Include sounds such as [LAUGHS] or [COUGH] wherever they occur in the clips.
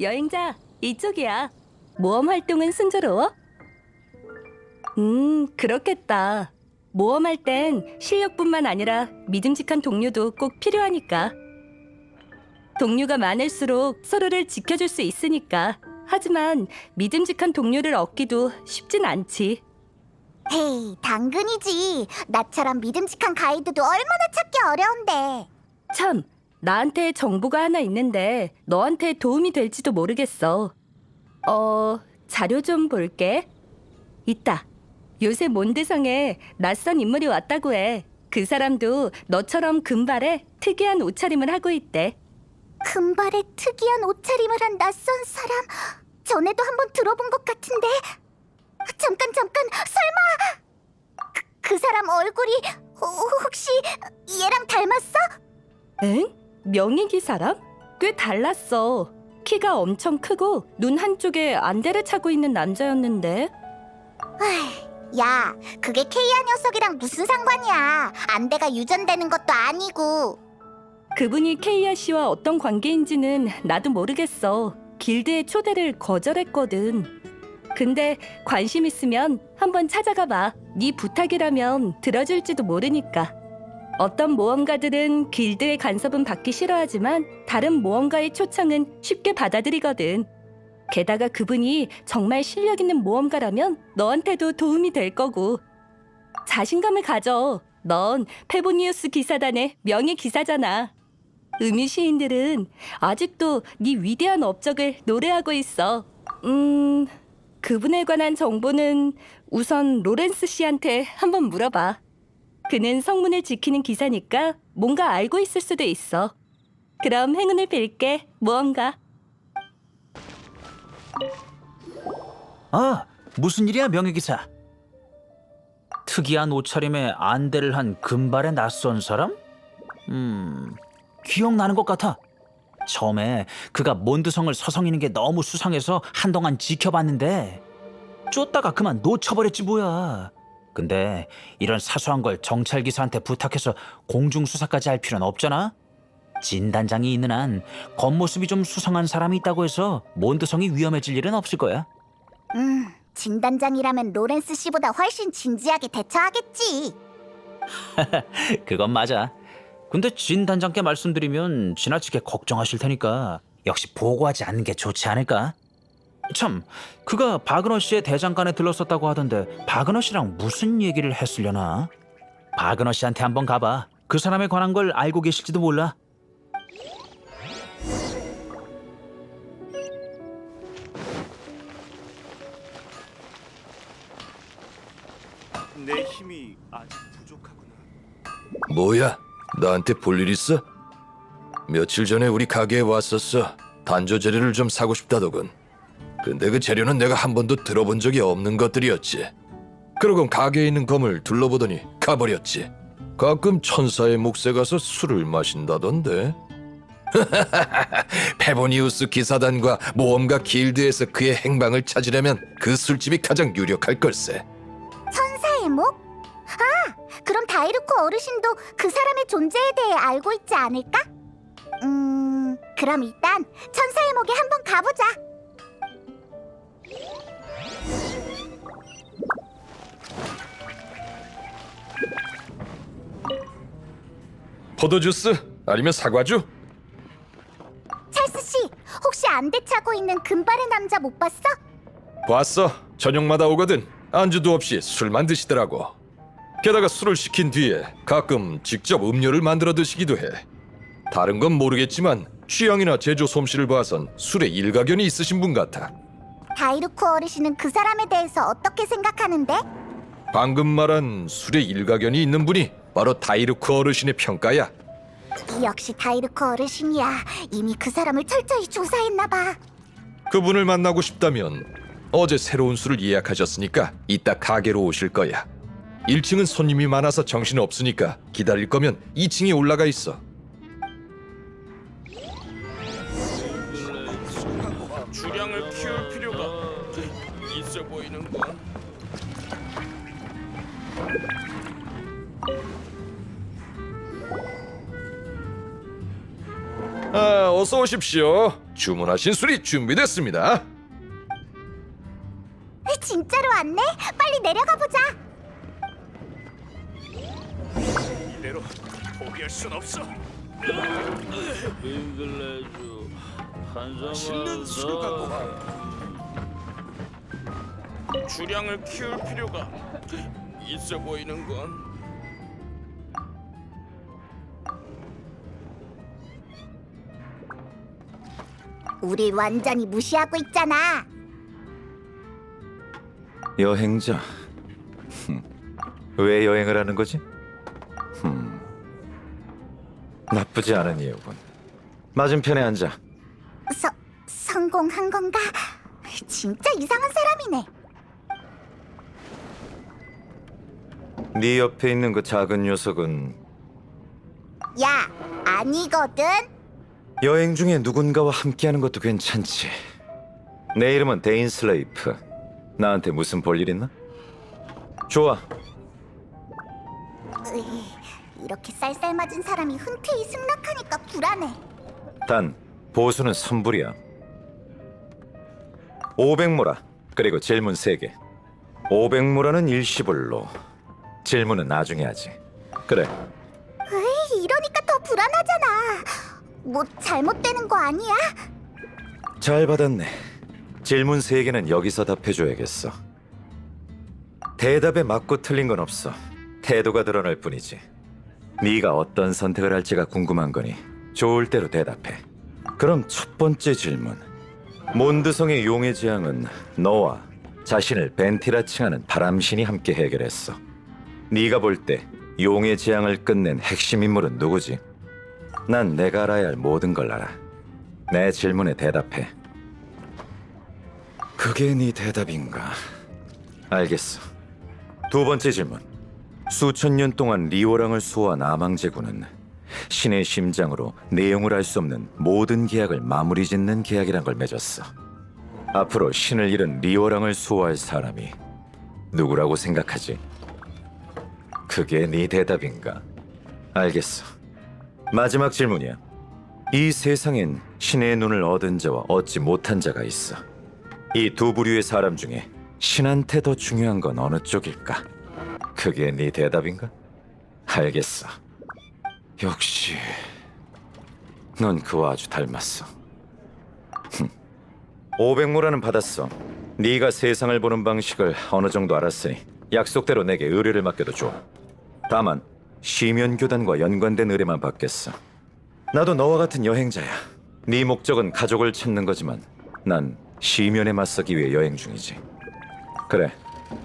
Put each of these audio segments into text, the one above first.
여행자, 이쪽이야. 모험 활동은 순조로워? 음, 그렇겠다. 모험할 땐 실력뿐만 아니라 믿음직한 동료도 꼭 필요하니까. 동료가 많을수록 서로를 지켜줄 수 있으니까. 하지만 믿음직한 동료를 얻기도 쉽진 않지. 헤이, 당근이지. 나처럼 믿음직한 가이드도 얼마나 찾기 어려운데. 참, 나한테 정보가 하나 있는데 너한테 도움이 될지도 모르겠어. 어, 자료 좀 볼게. 있다. 요새 몬드성에 낯선 인물이 왔다고 해. 그 사람도 너처럼 금발에 특이한 옷차림을 하고 있대. 금발에 특이한 옷차림을 한 낯선 사람. 전에도 한번 들어본 것 같은데. 잠깐, 잠깐, 설마. 그, 그 사람 얼굴이 어, 혹시 얘랑 닮았어? 엥? 명의기 사람? 꽤 달랐어. 키가 엄청 크고 눈 한쪽에 안대를 차고 있는 남자였는데. 야, 그게 케이아 녀석이랑 무슨 상관이야? 안대가 유전되는 것도 아니고. 그분이 케이아 씨와 어떤 관계인지는 나도 모르겠어. 길드의 초대를 거절했거든. 근데 관심 있으면 한번 찾아가 봐. 네 부탁이라면 들어줄지도 모르니까. 어떤 모험가들은 길드의 간섭은 받기 싫어하지만 다른 모험가의 초청은 쉽게 받아들이거든. 게다가 그분이 정말 실력 있는 모험가라면 너한테도 도움이 될 거고. 자신감을 가져. 넌 페보니우스 기사단의 명예 기사잖아. 음유 시인들은 아직도 네 위대한 업적을 노래하고 있어. 음, 그분에 관한 정보는 우선 로렌스 씨한테 한번 물어봐. 그는 성문을 지키는 기사니까 뭔가 알고 있을 수도 있어. 그럼 행운을 빌게, 무언가. 아, 무슨 일이야, 명예기사? 특이한 옷차림에 안대를 한 금발의 낯선 사람? 음, 기억나는 것 같아. 처음에 그가 몬드성을 서성이는 게 너무 수상해서 한동안 지켜봤는데 쫓다가 그만 놓쳐버렸지 뭐야. 근데 이런 사소한 걸 정찰 기사한테 부탁해서 공중 수사까지 할 필요는 없잖아. 진단장이 있는 한 겉모습이 좀 수상한 사람이 있다고 해서 몬드성이 위험해질 일은 없을 거야. 음, 진단장이라면 로렌스 씨보다 훨씬 진지하게 대처하겠지. [LAUGHS] 그건 맞아. 근데 진 단장께 말씀드리면 지나치게 걱정하실 테니까 역시 보고하지 않는 게 좋지 않을까? 참, 그가 바그너 씨의 대장간에 들렀었다고 하던데 바그너 씨랑 무슨 얘기를 했으려나? 바그너 씨한테 한번 가봐. 그 사람에 관한 걸 알고 계실지도 몰라. 내 힘이 아직 부족하구나. 뭐야? 나한테 볼 일 있어? 며칠 전에 우리 가게에 왔었어. 단조 재료를 좀 사고 싶다더군. 근데 그 재료는 내가 한 번도 들어본 적이 없는 것들이었지. 그러곤 가게에 있는 검을 둘러보더니 가버렸지. 가끔 천사의 몫에 가서 술을 마신다던데. [LAUGHS] 페보니우스 기사단과 모험가 길드에서 그의 행방을 찾으려면 그 술집이 가장 유력할 걸세. 천사의 목? 아, 그럼 다이루코 어르신도 그 사람의 존재에 대해 알고 있지 않을까? 음, 그럼 일단 천사의 목에 한번 가보자. 포도주스 아니면 사과주? 찰스 씨, 혹시 안대 차고 있는 금발의 남자 못 봤어? 봤어. 저녁마다 오거든. 안주도 없이 술만 드시더라고. 게다가 술을 시킨 뒤에 가끔 직접 음료를 만들어 드시기도 해. 다른 건 모르겠지만 취향이나 제조 솜씨를 봐선 술에 일가견이 있으신 분 같아. 다이루코 어르신은 그 사람에 대해서 어떻게 생각하는데? 방금 말한 술에 일가견이 있는 분이 바로 다이르크 어르신의 평가야. 역시 다이루코 어르신이야. 이미 그 사람을 철저히 조사했나 봐. 그분을 만나고 싶다면 어제 새로운 술을 예약하셨으니까 이따 가게로 오실 거야. 1층은 손님이 많아서 정신 없으니까 기다릴 거면 2층에 올라가 있어. 어서 오십시오. 주문하신 술이 준비됐습니다. 진짜로 왔네? 빨리 내려가 보자. 이대로 포기할 순 없어. 빙글레주 한 맛있는 술을 갖고 와. 주량을 키울 필요가 있어 보이는 건 우리 완전히 무시하고 있잖아. 여행자. 흠. 왜 여행을 하는 거지? 흠. 나쁘지 않은 이유군. 맞은편에 앉아. 서, 성공한 건가? 진짜 이상한 사람이네. 네 옆에 있는 그 작은 녀석은 야, 아니거든. 여행 중에 누군가와 함께하는 것도 괜찮지. 내 이름은 데인 슬레이프. 나한테 무슨 볼일 있나? 좋아. 으이, 이렇게 쌀쌀맞은 사람이 흔쾌히 승낙하니까 불안해. 단 보수는 선불이야. 500모라 그리고 질문 3개. 500모라는 일시불로. 질문은 나중에 하지. 그래. 뭐 잘못되는 거 아니야? 잘 받았네. 질문 세 개는 여기서 답해줘야겠어. 대답에 맞고 틀린 건 없어. 태도가 드러날 뿐이지. 네가 어떤 선택을 할지가 궁금한 거니 좋을 대로 대답해. 그럼 첫 번째 질문. 몬드성의 용의 재앙은 너와 자신을 벤티라 칭하는 바람신이 함께 해결했어. 네가 볼 때 용의 재앙을 끝낸 핵심 인물은 누구지? 난 내가 알아야 할 모든 걸 알아. 내 질문에 대답해. 그게 네 대답인가? 알겠어. 두 번째 질문. 수천 년 동안 리오랑을 수호한 아망제군은 신의 심장으로 내용을 알 수 없는 모든 계약을 마무리 짓는 계약이란 걸 맺었어. 앞으로 신을 잃은 리오랑을 수호할 사람이 누구라고 생각하지? 그게 네 대답인가? 알겠어. 마지막 질문이야. 이 세상엔 신의 눈을 얻은 자와 얻지 못한 자가 있어. 이 두 부류의 사람 중에 신한테 더 중요한 건 어느 쪽일까? 그게 네 대답인가? 알겠어. 역시 넌 그와 아주 닮았어. 500모라는 받았어. 네가 세상을 보는 방식을 어느 정도 알았으니 약속대로 내게 의뢰를 맡겨도 줘. 다만 시면 교단과 연관된 의뢰만 받겠어. 나도 너와 같은 여행자야. 네 목적은 가족을 찾는 거지만 난 시면에 맞서기 위해 여행 중이지. 그래.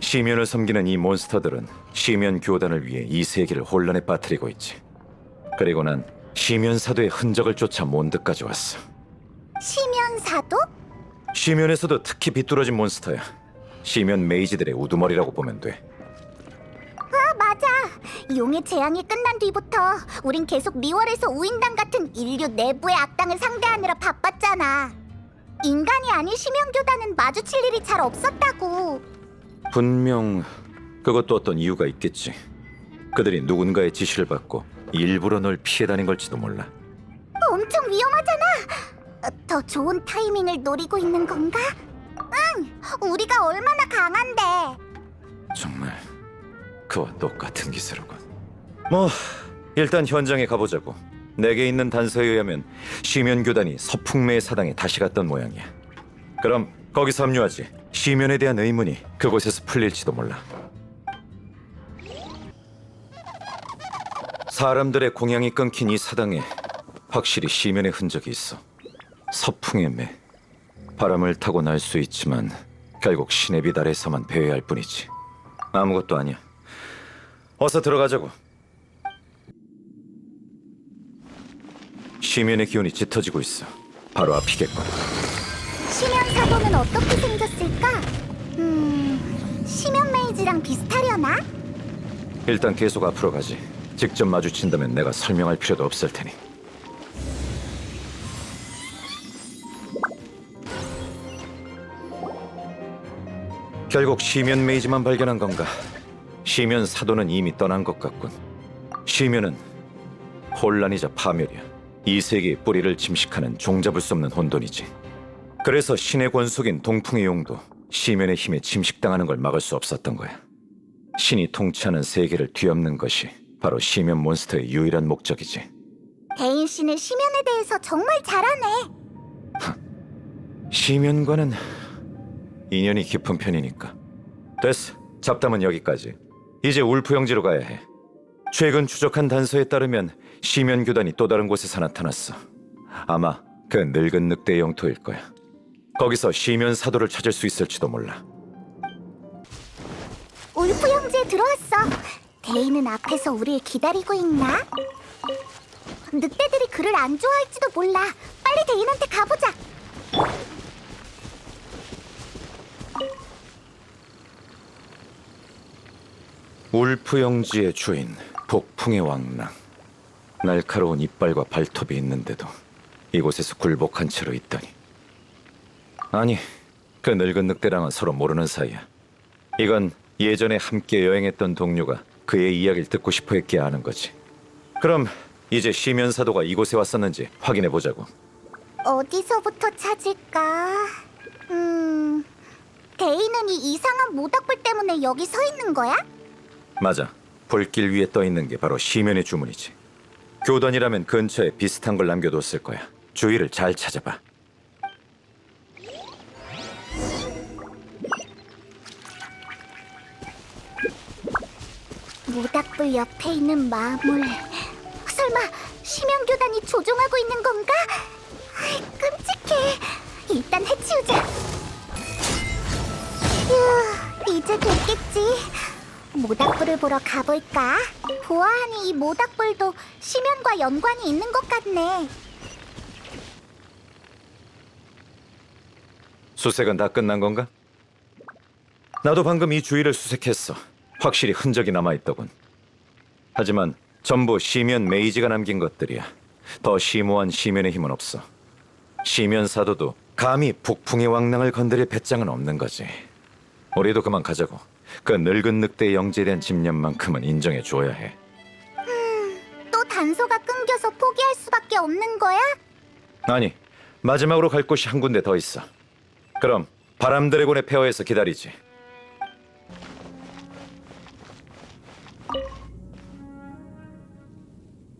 시면을 섬기는 이 몬스터들은 시면 교단을 위해 이 세계를 혼란에 빠뜨리고 있지. 그리고 난 시면 사도의 흔적을 쫓아 몬드까지 왔어. 시면사도? 시면에서도 특히 비뚤어진 몬스터야. 시면 메이지들의 우두머리라고 보면 돼. 용의 재앙이 끝난 뒤부터 우린 계속 리월에서 우인당 같은 인류 내부의 악당을 상대하느라 바빴잖아. 인간이 아닌 심연교단은 마주칠 일이 잘 없었다고. 분명 그것도 어떤 이유가 있겠지. 그들이 누군가의 지시를 받고 일부러 널 피해 다닌 걸지도 몰라. 엄청 위험하잖아. 어, 더 좋은 타이밍을 노리고 있는 건가? 응, 우리가 얼마나 강한데. 정말 그와 똑같은 기세로군. 뭐 일단 현장에 가보자고. 내게 있는 단서에 의하면 시면 교단이 서풍매의 사당에 다시 갔던 모양이야. 그럼 거기서 합류하지. 시면에 대한 의문이 그곳에서 풀릴지도 몰라. 사람들의 공양이 끊긴 이 사당에 확실히 시면의 흔적이 있어. 서풍의 매. 바람을 타고 날 수 있지만 결국 신의 비달에서만 배회할 뿐이지. 아무것도 아니야. 어서 들어가자고. 시면의 기운이 짙어지고 있어. 바로 앞이겠군. 심연사도는 어떻게 생겼을까? 음, 심연 메이지랑 비슷하려나? 일단 계속 앞으로 가지. 직접 마주친다면 내가 설명할 필요도 없을 테니. 결국 시면 메이지만 발견한 건가? 시면 사도는 이미 떠난 것 같군. 시면은 혼란이자 파멸이야. 이 세계의 뿌리를 침식하는 종잡을 수 없는 혼돈이지. 그래서 신의 권속인 동풍의 용도 시면의 힘에 침식당하는 걸 막을 수 없었던 거야. 신이 통치하는 세계를 뒤엎는 것이 바로 시면 몬스터의 유일한 목적이지. 대인 씨는 심연에 대해서 정말 잘하네. [LAUGHS] 시면과는 인연이 깊은 편이니까. 됐어. 잡담은 여기까지. 이제 울프 형제로 가야 해. 최근 추적한 단서에 따르면 시면 교단이 또 다른 곳에서 나타났어. 아마 그 늙은 늑대 영토일 거야. 거기서 시면 사도를 찾을 수 있을지도 몰라. 울프 형제 들어왔어. 대인은 앞에서 우릴 기다리고 있나? 늑대들이 그를 안 좋아할지도 몰라. 빨리 대인한테 가보자. 울프 영지의 주인 복풍의 왕랑. 날카로운 이빨과 발톱이 있는데도 이곳에서 굴복한 채로 있다니. 아니, 그 늙은 늑대랑은 서로 모르는 사이야. 이건 예전에 함께 여행했던 동료가 그의 이야기를 듣고 싶어 했기에 아는 거지. 그럼 이제 시면 사도가 이곳에 왔었는지 확인해 보자고. 어디서부터 찾을까? 음, 대인은 이 이상한 모닥불 때문에 여기 서 있는 거야? 맞아. 불길 위에 떠 있는 게 바로 시면의 주문이지. 교단이라면 근처에 비슷한 걸 남겨뒀을 거야. 주위를 잘 찾아봐. 모닥불 옆에 있는 마물. 설마 심연교단이 조종하고 있는 건가? 아이, 끔찍해. 일단 해치우자. 휴, 이제 됐겠지. 모닥불을 보러 가볼까? 보아하니 이 모닥불도 심연과 연관이 있는 것 같네. 수색은 다 끝난 건가? 나도 방금 이 주위를 수색했어. 확실히 흔적이 남아있더군. 하지만 전부 시면 메이지가 남긴 것들이야. 더 심오한 시면의 힘은 없어. 시면 사도도 감히 북풍의 왕랑을 건드릴 배짱은 없는 거지. 우리도 그만 가자고. 그 늙은 늑대의 영지에 대한 집념만큼은 인정해 줘야 해. 또 단서가 끊겨서 포기할 수밖에 없는 거야? 아니, 마지막으로 갈 곳이 한 군데 더 있어. 그럼 바람 드래곤의 폐허에서 기다리지.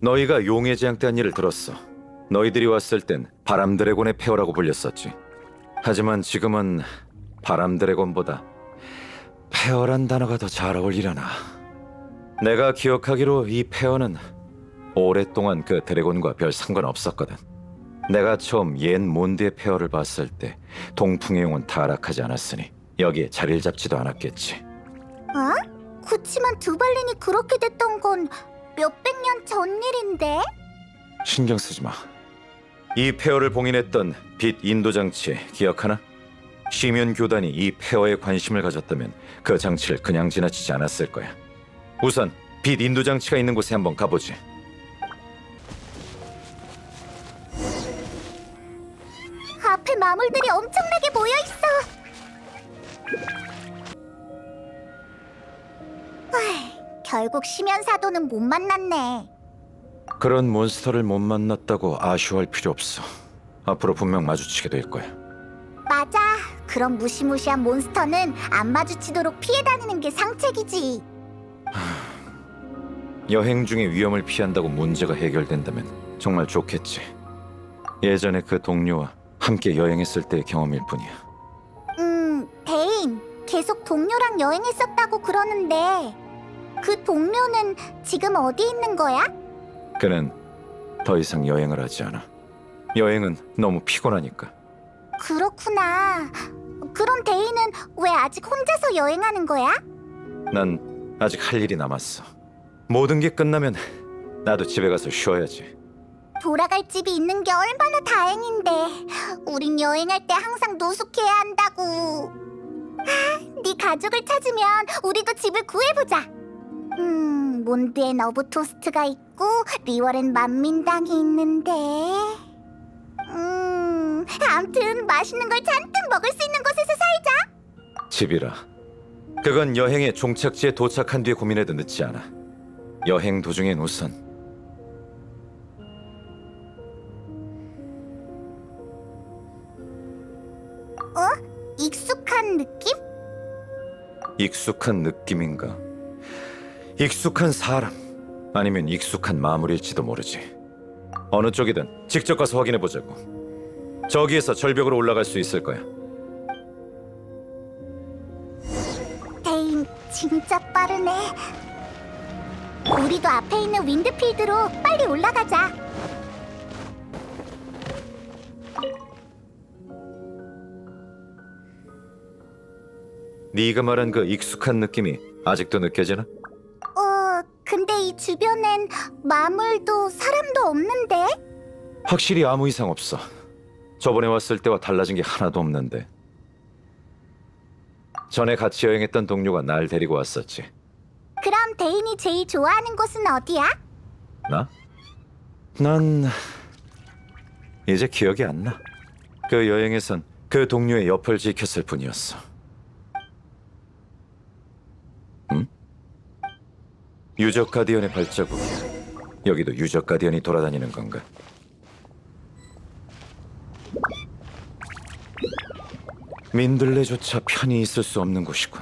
너희가 용의 제왕 때한 일을 들었어. 너희들이 왔을 땐 바람 드래곤의 폐허라고 불렸었지. 하지만 지금은 바람 드래곤보다 폐허란 단어가 더 잘 어울리려나. 내가 기억하기로 이 폐허는 오랫동안 그 드래곤과 별 상관없었거든. 내가 처음 옛 몬드의 폐허를 봤을 때 동풍의 용은 타락하지 않았으니 여기에 자리를 잡지도 않았겠지. 어? 그치만 두발린이 그렇게 됐던 건 몇백 년 전 일인데? 신경 쓰지 마. 이 폐허를 봉인했던 빛 인도 장치 기억하나? 시면 교단이 이 폐허에 관심을 가졌다면 그 장치를 그냥 지나치지 않았을 거야. 우선 빛 인도 장치가 있는 곳에 한번 가보지. 앞에 마물들이 엄청나게 모여 있어. 결국 심연 사도는 못 만났네. 그런 몬스터를 못 만났다고 아쉬워할 필요 없어. 앞으로 분명 마주치게 될 거야. 맞아. 그런 무시무시한 몬스터는 안 마주치도록 피해 다니는 게 상책이지. [SIGHS] 여행 중에 위험을 피한다고 문제가 해결된다면 정말 좋겠지. 예전에 그 동료와 함께 여행했을 때의 경험일 뿐이야. 음, 대인 계속 동료랑 여행했었다고 그러는데 그 동료는 지금 어디 있는 거야? 그는 더 이상 여행을 하지 않아. 여행은 너무 피곤하니까. 그렇구나. 그럼 대인은 왜 아직 혼자서 여행하는 거야? 난 아직 할 일이 남았어. 모든 게 끝나면 나도 집에 가서 쉬어야지. 돌아갈 집이 있는 게 얼마나 다행인데. 우린 여행할 때 항상 노숙해야 한다고. 아, 네 가족을 찾으면 우리도 집을 구해보자. 음, 몬드엔 어브 토스트가 있고 리월엔 만민당이 있는데. 음, 암튼 맛있는 걸 잔뜩 먹을 수 있는 곳에서 살자. 집이라. 그건 여행의 종착지에 도착한 뒤에 고민해도 늦지 않아. 여행 도중엔 우선 어? 익숙한 느낌? 익숙한 느낌인가? 익숙한 사람 아니면 익숙한 마무리일지도 모르지. 어느 쪽이든 직접 가서 확인해 보자고. 저기에서 절벽으로 올라갈 수 있을 거야. 데인 진짜 빠르네. 우리도 앞에 있는 윈드필드로 빨리 올라가자. 네가 말한 그 익숙한 느낌이 아직도 느껴지나? 어, 근데 이 주변엔 마물도 사람도 없는데? 확실히 아무 이상 없어. 저번에 왔을 때와 달라진 게 하나도 없는데. 전에 같이 여행했던 동료가 날 데리고 왔었지. 그럼 데인이 제일 좋아하는 곳은 어디야? 나? 난 이제 기억이 안 나. 그 여행에선 그 동료의 옆을 지켰을 뿐이었어. 응? 유적 가디언의 발자국이야. 여기도 유적 가디언이 돌아다니는 건가? 민들레조차 편히 있을 수 없는 곳이군.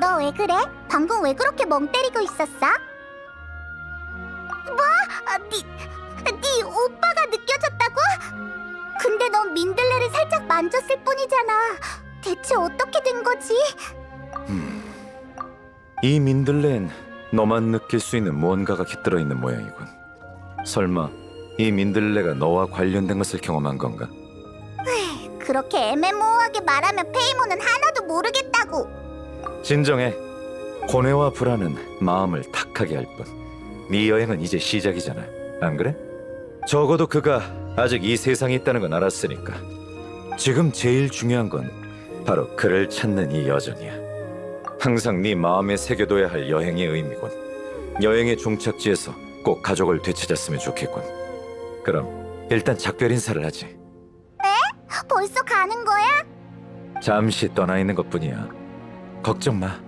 너 왜 그래? 방금 왜 그렇게 멍 때리고 있었어? 뭐? 아, 네, 네 오빠가 느껴졌다고? 근데 넌 민들레를 살짝 만졌을 뿐이잖아. 대체 어떻게 된 거지? 이 민들레엔 너만 느낄 수 있는 무언가가 깃들어 있는 모양이군. 설마 이 민들레가 너와 관련된 것을 경험한 건가? 그렇게 애매모호하게 말하면 페이모는 하나도 모르겠다고. 진정해. 고뇌와 불안은 마음을 탁하게 할 뿐. 네 여행은 이제 시작이잖아. 안 그래? 적어도 그가 아직 이 세상에 있다는 건 알았으니까. 지금 제일 중요한 건 바로 그를 찾는 이 여정이야. 항상 네 마음에 새겨둬야 할 여행의 의미군. 여행의 종착지에서 꼭 가족을 되찾았으면 좋겠군. 그럼 일단 작별 인사를 하지. 벌써 가는 거야? 잠시 떠나 있는 것뿐이야. 걱정 마.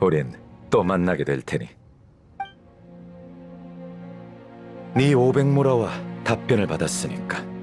우린 또 만나게 될 테니. 네 오백모라와 답변을 받았으니까.